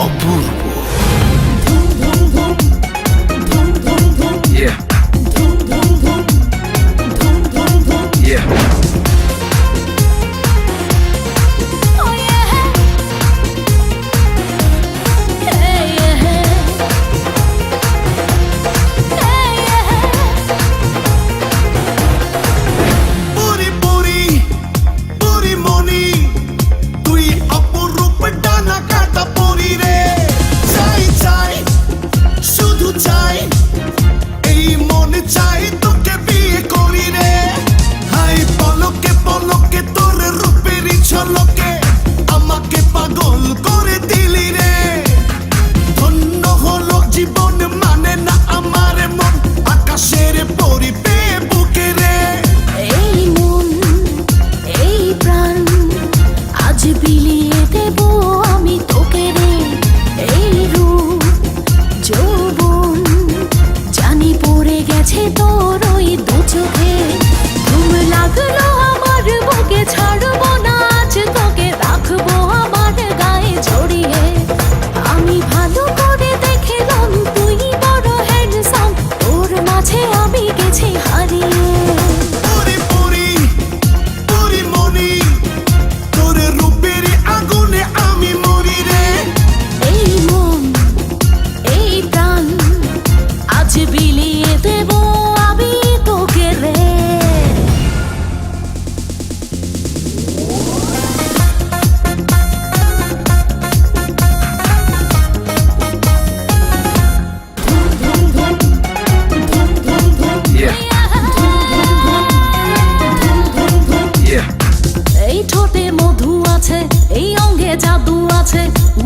ao puro. কাছে আমি গেছি হারিয়ে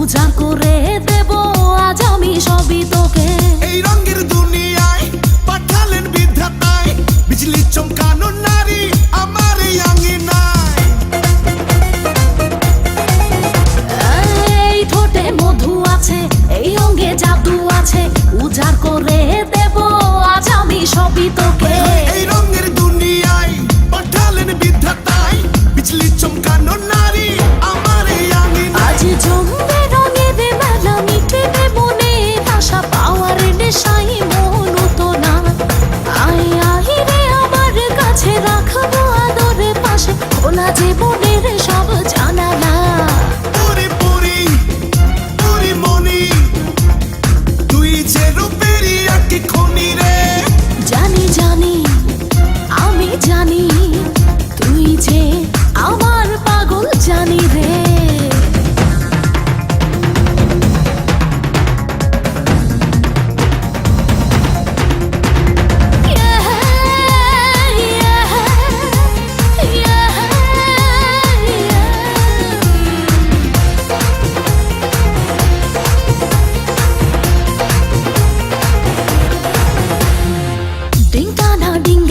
পূজা করে দেব আজ আমি সবই তোকে